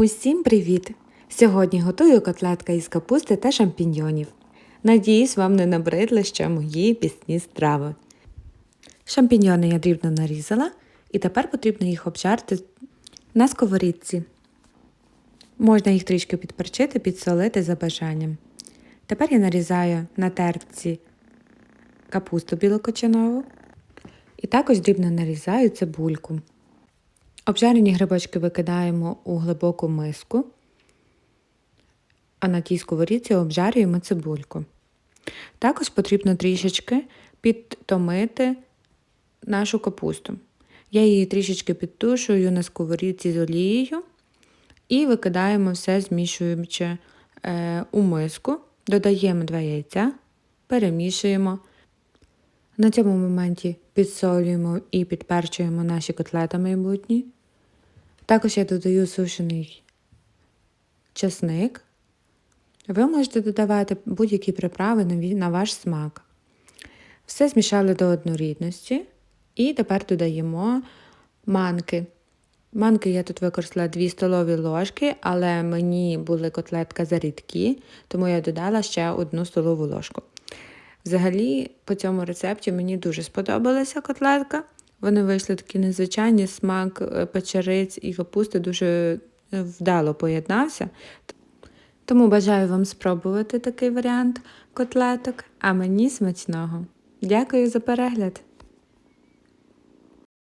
Усім привіт! Сьогодні готую котлетка із капусти та шампіньйонів. Надіюсь, вам не набридли ще мої пісні страви. Шампіньйони я дрібно нарізала, і тепер потрібно їх обжарити на сковорідці. Можна їх трішки підперчити, підсолити за бажанням. Тепер я нарізаю на терці капусту білокочанову і також дрібно нарізаю цибульку. Обжарені грибочки викидаємо у глибоку миску, а на тій сковорідці обжарюємо цибульку. Також потрібно трішечки підтомити нашу капусту. Я її трішечки підтушую на сковорідці з олією і викидаємо все, змішуючи е, у миску, додаємо два яйця, перемішуємо. На цьому моменті підсолюємо і підперчуємо наші котлети майбутні. Також я додаю сушений чесник. Ви можете додавати будь-які приправи на ваш смак. Все змішали до однорідності. І тепер додаємо манки. Манки я тут використала 2 столові ложки, але мені були котлетка зарідкі, тому я додала ще одну столову ложку. Взагалі, по цьому рецепті мені дуже сподобалася котлетка. Вони вийшли такі незвичайні, смак е, печериць і капусти дуже е, вдало поєднався. Тому бажаю вам спробувати такий варіант котлеток, а мені смачного. Дякую за перегляд!